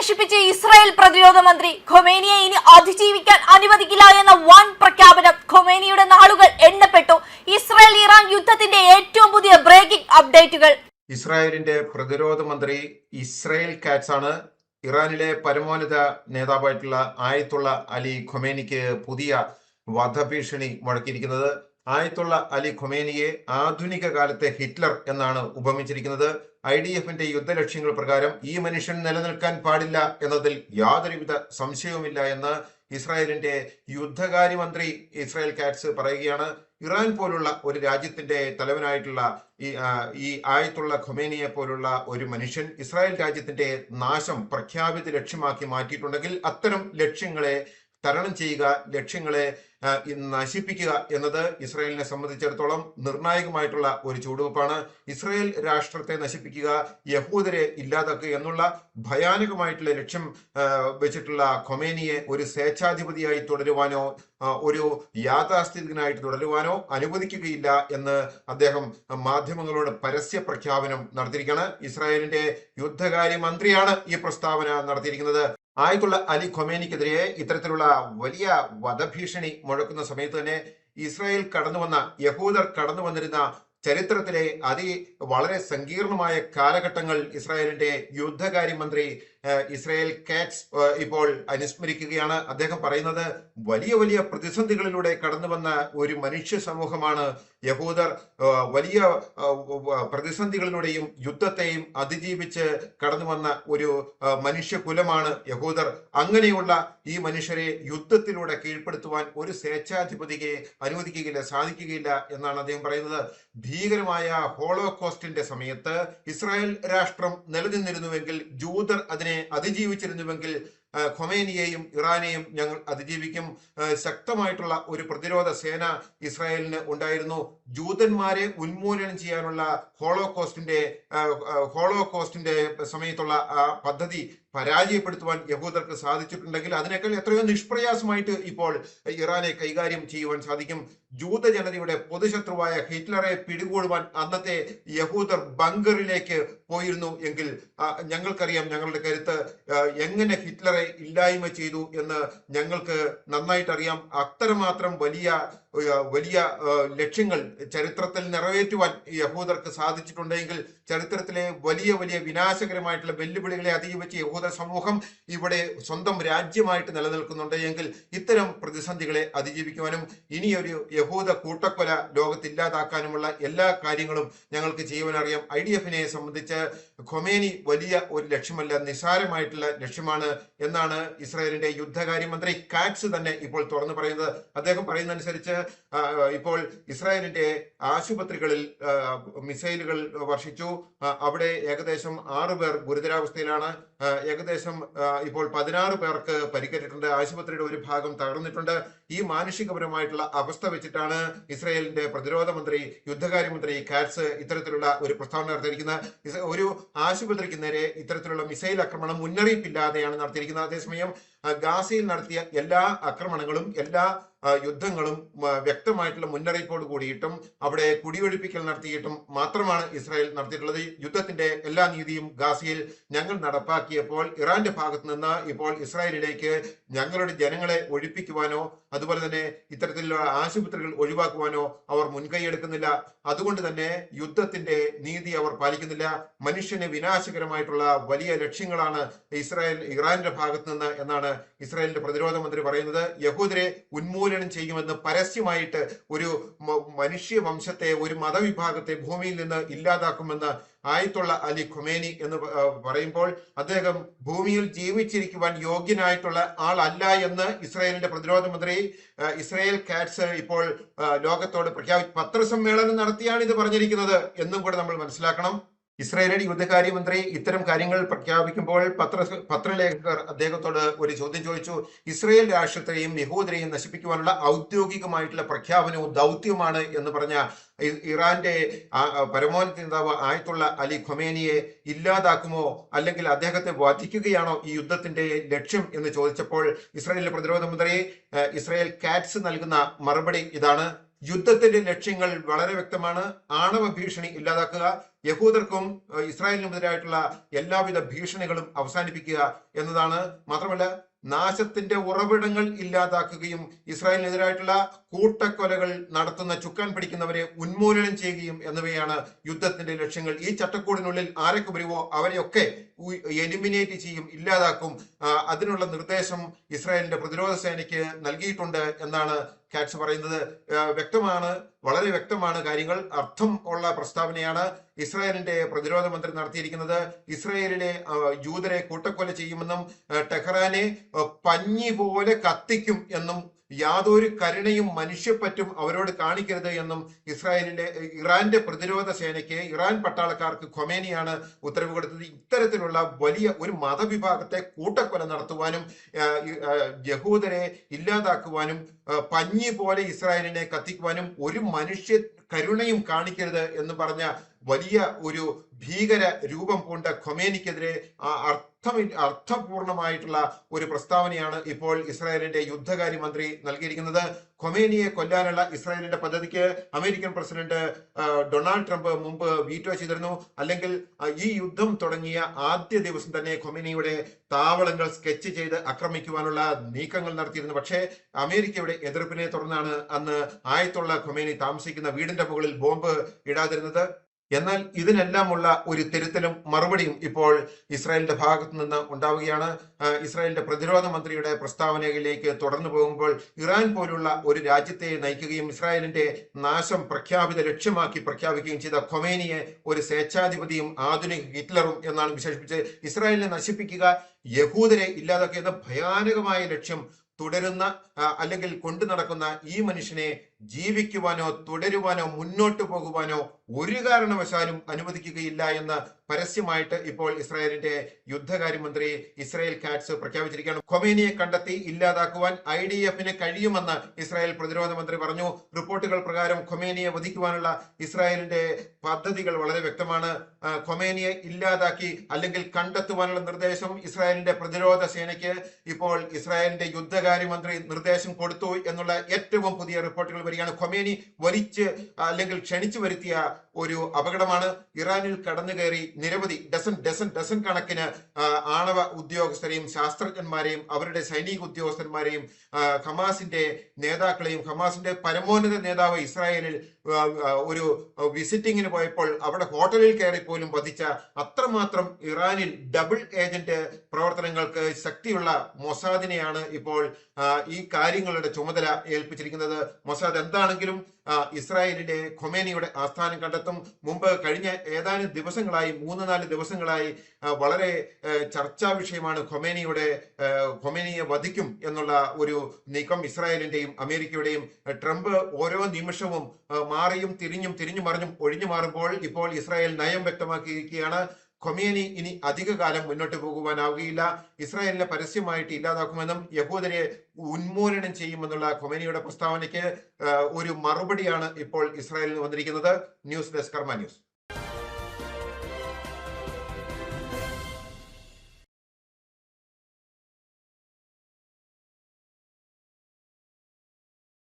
വിശേഷിപ്പിച്ച് Israel പ്രതിരോധ മന്ത്രി ഖൊമേനിയെ ഇനി അതിജീവിക്കാൻ അനുവദിക്കില്ല എന്ന വൻ പ്രഖ്യാപനം ഖൊമേനിയുടെ നാളുകൾ എണ്ണപ്പെട്ടു. ഇസ്രായേൽ ഇറാൻ യുദ്ധത്തിന്റെ ഏറ്റവും പുതിയ ബ്രേക്കിംഗ് അപ്ഡേറ്റുകൾ ഇസ്രായേലിന്റെ പ്രതിരോധ മന്ത്രി ഇസ്രായേൽ കാറ്റ്സ് ആണ് ഇറാനിലെ പരമോന്നത നേതാവായിട്ടുള്ള ആയത്തുള്ള അലി ഖൊമേനിക്ക് പുതിയ വധഭീഷണി മുഴക്കിയിരിക്കുന്നത്. ആയത്തുള്ള അലി ഖൊമേനിയെ ആധുനിക കാലത്തെ ഹിറ്റ്ലർ എന്നാണ് ഉപമിച്ചിരിക്കുന്നത്. ഐ ഡി എഫിന്റെ യുദ്ധലക്ഷ്യങ്ങൾ പ്രകാരം ഈ മനുഷ്യൻ നിലനിൽക്കാൻ പാടില്ല എന്നതിൽ യാതൊരുവിധ സംശയവുമില്ല എന്ന് ഇസ്രായേലിന്റെ യുദ്ധകാര്യമന്ത്രി ഇസ്രായേൽ കാറ്റ്സ് പറയുകയാണ്. ഇറാൻ പോലുള്ള ഒരു രാജ്യത്തിന്റെ തലവനായിട്ടുള്ള ഈ ഈ ആയത്തുള്ള ഖൊമേനിയെ പോലുള്ള ഒരു മനുഷ്യൻ ഇസ്രായേൽ രാജ്യത്തിന്റെ നാശം പ്രഖ്യാപിത ലക്ഷ്യമാക്കി മാറ്റിയിട്ടുണ്ടെങ്കിൽ അത്തരം ലക്ഷ്യങ്ങളെ തരണം ചെയ്യുക ലക്ഷ്യങ്ങളെ നശിപ്പിക്കുക എന്നത് ഇസ്രായേലിനെ സംബന്ധിച്ചിടത്തോളം നിർണായകമായിട്ടുള്ള ഒരു ചുവടുവെപ്പാണ്. ഇസ്രായേൽ രാഷ്ട്രത്തെ നശിപ്പിക്കുക യഹൂദരെ ഇല്ലാതാക്കുക എന്നുള്ള ഭയാനകമായിട്ടുള്ള ലക്ഷ്യം വെച്ചിട്ടുള്ള ഖൊമേനിയെ ഒരു സ്വേച്ഛാധിപതിയായി തുടരുവാനോ ഒരു യാഥാസ്ഥിതികനായിട്ട് തുടരുവാനോ അനുവദിക്കുകയില്ല എന്ന് അദ്ദേഹം മാധ്യമങ്ങളോട് പരസ്യ പ്രഖ്യാപനം നടത്തിയിരിക്കുകയാണ്. ഇസ്രായേലിന്റെ യുദ്ധകാര്യ മന്ത്രിയാണ് ഈ പ്രസ്താവന നടത്തിയിരിക്കുന്നത്. ആയത്തുള്ള അലി ഖൊമേനിക്കെതിരെ ഇത്തരത്തിലുള്ള വലിയ വധഭീഷണി മുഴക്കുന്ന സമയത്ത് തന്നെ ഇസ്രായേൽ കടന്നു വന്ന യഹൂദർ കടന്നു വന്നിരുന്ന ചരിത്രത്തിലെ അതി വളരെ സങ്കീർണമായ കാലഘട്ടങ്ങൾ ഇസ്രായേലിന്റെ യുദ്ധകാര്യമന്ത്രി ഇസ്രായേൽ കാറ്റ്സ് ഇപ്പോൾ അനുസ്മരിക്കുകയാണ്. അദ്ദേഹം പറയുന്നത് വലിയ വലിയ പ്രതിസന്ധികളിലൂടെ കടന്നു വന്ന ഒരു മനുഷ്യ സമൂഹമാണ് യഹൂദർ. വലിയ പ്രതിസന്ധികളിലൂടെയും യുദ്ധത്തെയും അതിജീവിച്ച് കടന്നു വന്ന ഒരു മനുഷ്യ മനുഷ്യകുലമാണ് യഹൂദർ. അങ്ങനെയുള്ള ഈ മനുഷ്യരെ യുദ്ധത്തിലൂടെ കീഴ്പ്പെടുത്തുവാൻ ഒരു സ്വേച്ഛാധിപതിയെ അനുവദിക്കുകയില്ല സാധിക്കുകയില്ല എന്നാണ് അദ്ദേഹം പറയുന്നത്. ഭീകരമായ ഹോളോകോസ്റ്റിന്റെ സമയത്ത് ഇസ്രായേൽ രാഷ്ട്രം നിലനിന്നിരുന്നുവെങ്കിൽ ജൂതർ അതിനെ അതിജീവിച്ചിരുന്നുവെങ്കിൽ ആ, ഖൊമേനിയെയും ഇറാനെയും ഞങ്ങൾ അതിജീവിക്കും. ശക്തമായിട്ടുള്ള ഒരു പ്രതിരോധ സേന ഇസ്രായേലിന് ഉണ്ടായിരുന്നു. ജൂതന്മാരെ ഉന്മൂലനം ചെയ്യാനുള്ള ഹോളോകോസ്റ്റിന്റെ കോസ്റ്റിന്റെ ഹോളോ ഹോളോകോസ്റ്റിന്റെ സമയത്തുള്ള പദ്ധതി പരാജയപ്പെടുത്തുവാൻ യഹൂദർക്ക് സാധിച്ചിട്ടുണ്ടെങ്കിൽ അതിനേക്കാൾ എത്രയോ നിഷ്പ്രയാസമായിട്ട് ഇപ്പോൾ ഇറാനെ കൈകാര്യം ചെയ്യുവാൻ സാധിക്കും. ജൂത ജനതയുടെ പൊതുശത്രുവായ ഹിറ്റ്ലറെ പിടികൂടുവാൻ അന്നത്തെ യഹൂദർ ബങ്കറിലേക്ക് പോയിരുന്നു എങ്കിൽ ഞങ്ങൾക്കറിയാം ഞങ്ങളുടെ കരുത്ത് എങ്ങനെ ഹിറ്റ്ലറെ ഇല്ലായ്മ ചെയ്തു എന്ന് ഞങ്ങൾക്ക് നന്നായിട്ട് അറിയാം അത്രമാത്രം വലിയ വലിയ ലക്ഷ്യങ്ങൾ ചരിത്രത്തിൽ നിറവേറ്റുവാൻ യഹൂദർക്ക് സാധിച്ചിട്ടുണ്ടെങ്കിൽ ചരിത്രത്തിലെ വലിയ വലിയ വിനാശകരമായിട്ടുള്ള വെല്ലുവിളികളെ അതിജീവിച്ച് യഹൂദ സമൂഹം ഇവിടെ സ്വന്തം രാജ്യമായിട്ട് നിലനിൽക്കുന്നുണ്ട് എങ്കിൽ ഇത്തരം പ്രതിസന്ധികളെ അതിജീവിക്കുവാനും ഇനിയൊരു യഹൂദ കൂട്ടക്കൊല ലോകത്തില്ലാതാക്കാനുമുള്ള എല്ലാ കാര്യങ്ങളും ഞങ്ങൾക്ക് ചെയ്യുവാനറിയാം ഐ ഡി എഫിനെ സംബന്ധിച്ച് ഖൊമേനി വലിയ ഒരു ലക്ഷ്യമല്ല നിസാരമായിട്ടുള്ള ലക്ഷ്യമാണ് എന്നാണ് ഇസ്രായേലിന്റെ യുദ്ധകാര്യമന്ത്രി കാക്സ് തന്നെ ഇപ്പോൾ തുറന്നു പറയുന്നത്. അദ്ദേഹം പറയുന്നതനുസരിച്ച് ഇപ്പോൾ ഇസ്രായേലിന്റെ ആശുപത്രികളിൽ മിസൈലുകൾ വർഷിച്ചു. അവിടെ ഏകദേശം ആറു പേർ ഗുരുതരാവസ്ഥയിലാണ്. ഏകദേശം ഇപ്പോൾ പതിനാറ് പേർക്ക് പരിക്കേറ്റിട്ടുണ്ട്. ആശുപത്രിയുടെ ഒരു ഭാഗം തകർന്നിട്ടുണ്ട്. ഈ മാനുഷികപരമായിട്ടുള്ള അവസ്ഥ വെച്ചിട്ടാണ് ഇസ്രായേലിന്റെ പ്രതിരോധ മന്ത്രി യുദ്ധകാര്യമന്ത്രി കാറ്റ്സ് ഇത്തരത്തിലുള്ള ഒരു പ്രസ്താവന നടത്തിയിരിക്കുന്നത്. ഒരു ആശുപത്രിക്ക് നേരെ ഇത്തരത്തിലുള്ള മിസൈൽ ആക്രമണം മുന്നറിയിപ്പില്ലാതെയാണ് നടത്തിയിരിക്കുന്നത്. അതേസമയം ഗാസയിൽ നടത്തിയ എല്ലാ ആക്രമണങ്ങളും എല്ലാ യുദ്ധങ്ങളും വ്യക്തമായിട്ടുള്ള മുന്നറിയിപ്പോട് കൂടിയിട്ടും അവിടെ കുടിയൊഴിപ്പിക്കൽ നടത്തിയിട്ടും മാത്രമാണ് ഇസ്രായേൽ നടത്തിയിട്ടുള്ളത്. യുദ്ധത്തിന്റെ എല്ലാ നീതിയും ഗാസയിൽ ഞങ്ങൾ നടപ്പാക്കിയപ്പോൾ ഇറാന്റെ ഭാഗത്ത് നിന്ന് ഇപ്പോൾ ഇസ്രായേലിലേക്ക് ഞങ്ങളുടെ ജനങ്ങളെ ഒഴിപ്പിക്കുവാനോ അതുപോലെ തന്നെ ഇത്തരത്തിലുള്ള ആശുപത്രികൾ ഒഴിവാക്കുവാനോ അവർ മുൻകൈയെടുക്കുന്നില്ല. അതുകൊണ്ട് തന്നെ യുദ്ധത്തിന്റെ നീതി അവർ പാലിക്കുന്നില്ല. മനുഷ്യന് വിനാശകരമായിട്ടുള്ള വലിയ ലക്ഷ്യങ്ങളാണ് ഇസ്രായേൽ ഇറാന്റെ ഭാഗത്ത് നിന്ന് എന്നാണ് ഇസ്രായേലിന്റെ പ്രതിരോധ മന്ത്രി പറയുന്നത് യഹൂദരെ ഉന്മൂലനം ചെയ്യുമെന്ന് പരസ്യമായിട്ട് ഒരു മനുഷ്യ വംശത്തെ ഒരു മതവിഭാഗത്തെ ഭൂമിയിൽ നിന്ന് ഇല്ലാതാക്കുമെന്ന് ആയത്തുള്ള അലി ഖുമേനി എന്ന് പറയുമ്പോൾ അദ്ദേഹം ഭൂമിയിൽ ജീവിച്ചിരിക്കുവാൻ യോഗ്യനായിട്ടുള്ള ആളല്ല എന്ന് ഇസ്രായേലിന്റെ പ്രതിരോധ മന്ത്രി ഇസ്രായേൽ കാറ്റ്സ് ഇപ്പോൾ ലോകത്തോട് പ്രഖ്യാപി പത്രസമ്മേളനം നടത്തിയാണ് ഇത് പറഞ്ഞിരിക്കുന്നത് എന്നും കൂടെ നമ്മൾ മനസ്സിലാക്കണം. ഇസ്രായേലിന്റെ യുദ്ധകാര്യമന്ത്രി ഇത്തരം കാര്യങ്ങൾ പ്രഖ്യാപിക്കുമ്പോൾ പത്ര പത്രലേഖകർ അദ്ദേഹത്തോട് ഒരു ചോദ്യം ചോദിച്ചു. ഇസ്രയേൽ രാഷ്ട്രത്തെയും യഹൂദരെയും നശിപ്പിക്കുവാനുള്ള ഔദ്യോഗികമായിട്ടുള്ള പ്രഖ്യാപനവും ദൗത്യമാണ് എന്ന് പറഞ്ഞ ഇറാന്റെ പരമോന്നത നേതാവ് ആയത്തുള്ള അലി ഖൊമേനിയെ ഇല്ലാതാക്കുമോ അല്ലെങ്കിൽ അദ്ദേഹത്തെ വധിക്കുകയാണോ ഈ യുദ്ധത്തിന്റെ ലക്ഷ്യം എന്ന് ചോദിച്ചപ്പോൾ ഇസ്രായേലിലെ പ്രതിരോധ മന്ത്രി ഇസ്രായേൽ കാറ്റ്സ് നൽകുന്ന മറുപടി ഇതാണ്. യുദ്ധത്തിന്റെ ലക്ഷ്യങ്ങൾ വളരെ വ്യക്തമാണ്. ആണവ ഭീഷണി ഇല്ലാതാക്കുക യഹൂദർക്കും ഇസ്രായേലിനും ഇസ്രായേലിനുമെതിരായിട്ടുള്ള എല്ലാവിധ ഭീഷണികളും അവസാനിപ്പിക്കുക എന്നതാണ്. മാത്രമല്ല നാശത്തിന്റെ ഉറവിടങ്ങൾ ഇല്ലാതാക്കുകയും ഇസ്രായേലിനെതിരായിട്ടുള്ള കൂട്ടക്കൊലകൾ നടത്തുന്ന ചുക്കാൻ പിടിക്കുന്നവരെ ഉന്മൂലനം ചെയ്യുകയും എന്നിവയാണ് യുദ്ധത്തിന്റെ ലക്ഷ്യങ്ങൾ. ഈ ചട്ടക്കൂടിനുള്ളിൽ ആരൊക്കെ വരുമോ അവരെയൊക്കെ എലിമിനേറ്റ് ചെയ്യും ഇല്ലാതാക്കും. അതിനുള്ള നിർദ്ദേശം ഇസ്രായേലിന്റെ പ്രതിരോധ സേനയ്ക്ക് നൽകിയിട്ടുണ്ട് എന്നാണ് കാറ്റ്സ് പറയുന്നത്. വ്യക്തമാണ് വളരെ വ്യക്തമാണ് കാര്യങ്ങൾ. അർത്ഥം ഉള്ള പ്രസ്താവനയാണ് ഇസ്രായേലിന്റെ പ്രതിരോധ മന്ത്രി നടത്തിയിരിക്കുന്നത്. ഇസ്രായേലിലെ ജൂതരെ കൂട്ടക്കൊല ചെയ്യുമെന്നും ടെഹ്റാനെ പഞ്ഞി പോലെ കത്തിക്കും എന്നും യാതൊരു കരുണയും മനുഷ്യപ്പറ്റും അവരോട് കാണിക്കരുത് എന്നും ഇസ്രായേലിന്റെ ഇറാന്റെ പ്രതിരോധ സേനയ്ക്ക് ഇറാൻ പട്ടാളക്കാർക്ക് ഖൊമേനിയാണ് ഉത്തരവ് കൊടുത്തത്. ഇത്തരത്തിലുള്ള വലിയ ഒരു മതവിഭാഗത്തെ കൂട്ടക്കൊല നടത്തുവാനും യഹൂദരെ ഇല്ലാതാക്കുവാനും പഞ്ഞി പോലെ ഇസ്രായേലിനെ കത്തിക്കുവാനും ഒരു മനുഷ്യ കരുണയും കാണിക്കരുത് എന്ന് പറഞ്ഞ വലിയ ഒരു ഭീകര രൂപം പൂണ്ട ഖൊമേനിക്കെതിരെ ആ അർത്ഥമി അർത്ഥപൂർണമായിട്ടുള്ള ഒരു പ്രസ്താവനയാണ് ഇപ്പോൾ ഇസ്രായേലിന്റെ യുദ്ധകാര്യമന്ത്രി നൽകിയിരിക്കുന്നത്. ഖൊമേനിയെ കൊല്ലാനുള്ള ഇസ്രായേലിന്റെ പദ്ധതിക്ക് അമേരിക്കൻ പ്രസിഡന്റ് ഡൊണാൾഡ് ട്രംപ് മുമ്പ് വീറ്റോ ചെയ്തിരുന്നു. അല്ലെങ്കിൽ ഈ യുദ്ധം തുടങ്ങിയ ആദ്യ ദിവസം തന്നെ ഖൊമേനിയുടെ താവളങ്ങൾ സ്കെച്ച് ചെയ്ത് ആക്രമിക്കുവാനുള്ള നീക്കങ്ങൾ നടത്തിയിരുന്നു. പക്ഷേ അമേരിക്കയുടെ എതിർപ്പിനെ തുടർന്നാണ് അന്ന് ആയത്തുള്ള ഖൊമേനി താമസിക്കുന്ന വീടിന്റെ മുകളിൽ ബോംബ് ഇടാതിരുന്നത്. എന്നാൽ ഇതിനെല്ലാമുള്ള ഒരു തിരുത്തലും മറുപടിയും ഇപ്പോൾ ഇസ്രായേലിന്റെ ഭാഗത്തു നിന്ന് ഉണ്ടാവുകയാണ്. ഇസ്രായേലിന്റെ പ്രതിരോധ മന്ത്രിയുടെ പ്രസ്താവനയിലേക്ക് തുടർന്നു പോകുമ്പോൾ ഇറാൻ പോലുള്ള ഒരു രാജ്യത്തെ നയിക്കുകയും ഇസ്രായേലിന്റെ നാശം പ്രഖ്യാപിത ലക്ഷ്യമാക്കി പ്രഖ്യാപിക്കുകയും ചെയ്ത ഖൊമേനിയെ ഒരു സ്വേച്ഛാധിപതിയും ആധുനിക ഹിറ്റ്ലറും എന്നാണ് വിശേഷിപ്പിച്ച് ഇസ്രായേലിനെ നശിപ്പിക്കുക യഹൂദരെ ഇല്ലാതാക്കിയത് ഭയാനകമായ ലക്ഷ്യം തുടരുന്ന അല്ലെങ്കിൽ കൊണ്ടു നടക്കുന്ന ഈ മനുഷ്യനെ ജീവിക്കുവാനോ തുടരുവാനോ മുന്നോട്ട് പോകുവാനോ ഒരു കാരണവശാലും അനുവദിക്കുകയില്ല എന്ന് പരസ്യമായിട്ട് ഇപ്പോൾ ഇസ്രായേലിന്റെ യുദ്ധകാര്യമന്ത്രി ഇസ്രായേൽ കാറ്റ്സ് പ്രഖ്യാപിച്ചിരിക്കുകയാണ്. ഖൊമേനിയെ കണ്ടെത്തി ഇല്ലാതാക്കുവാൻ ഐ ഡി എഫിന് കഴിയുമെന്ന് ഇസ്രായേൽ പ്രതിരോധ മന്ത്രി പറഞ്ഞു. റിപ്പോർട്ടുകൾ പ്രകാരം ഖൊമേനിയെ വധിക്കുവാനുള്ള ഇസ്രായേലിന്റെ പദ്ധതികൾ വളരെ വ്യക്തമാണ്. ഖൊമേനിയെ ഇല്ലാതാക്കി അല്ലെങ്കിൽ കണ്ടെത്തുവാനുള്ള നിർദ്ദേശം ഇസ്രായേലിന്റെ പ്രതിരോധ സേനയ്ക്ക് ഇപ്പോൾ ഇസ്രായേലിന്റെ യുദ്ധകാര്യമന്ത്രി നിർദ്ദേശം കൊടുത്തു എന്നുള്ള ഏറ്റവും പുതിയ റിപ്പോർട്ടുകൾ വരികയാണ് ഖൊമേനി വലിച്ച് അല്ലെങ്കിൽ ക്ഷണിച്ചു വരുത്തിയ ഒരു അപകടമാണ്. ഇറാനിൽ കടന്നു കയറി നിരവധി ഡസൻ ഡസൻ ഡസൻ കണക്കിന് ആണവ ഉദ്യോഗസ്ഥരെയും ശാസ്ത്രജ്ഞന്മാരെയും അവരുടെ സൈനിക ഉദ്യോഗസ്ഥന്മാരെയും ഹമാസിന്റെ നേതാക്കളെയും ഹമാസിന്റെ പരമോന്നത നേതാവ് ഇസ്രായേലിൽ ഒരു വിസിറ്റിങ്ങിന് പോയപ്പോൾ അവിടെ ഹോട്ടലിൽ കയറി പോലും വധിച്ച അത്രമാത്രം ഇറാനിൽ ഡബിൾ ഏജന്റ് പ്രവർത്തനങ്ങൾക്ക് ശക്തിയുള്ള മൊസാദിനെയാണ് ഇപ്പോൾ ഈ കാര്യങ്ങളുടെ ചുമതല ഏൽപ്പിച്ചിരിക്കുന്നത്. മൊസാദ് എന്താണെങ്കിലും ഇസ്രായേലിലെ ഖൊമേനിയുടെ ആസ്ഥാനം കണ്ടെത്തും. മുമ്പ് കഴിഞ്ഞ ഏതാനും ദിവസങ്ങളായി മൂന്ന് നാല് ദിവസങ്ങളായി വളരെ ചർച്ചാ വിഷയമാണ് ഖൊമേനിയുടെ ഖൊമേനിയെ വധിക്കും എന്നുള്ള ഒരു നീക്കം ഇസ്രായേലിന്റെയും അമേരിക്കയുടെയും. ട്രംപ് ഓരോ നിമിഷവും മാറിയും തിരിഞ്ഞും തിരിഞ്ഞു മറിഞ്ഞും ഒഴിഞ്ഞു മാറുമ്പോൾ ഇപ്പോൾ ഇസ്രായേൽ നയം വ്യക്തമാക്കിയിരിക്കുകയാണ്. ഖൊമേനി ഇനി അധികകാലം മുന്നോട്ട് പോകുവാനാവുകയില്ല. ഇസ്രായേലിനെ പരസ്യമായിട്ട് ഇല്ലാതാക്കുമെന്നും യഹൂദരെ ഉന്മൂലനം ചെയ്യുമെന്നുള്ള ഖൊമേനിയുടെ പ്രസ്താവനയ്ക്ക് ഒരു മറുപടിയാണ് ഇപ്പോൾ ഇസ്രായേലിൽ വന്നിരിക്കുന്നത്. News desk Karma news.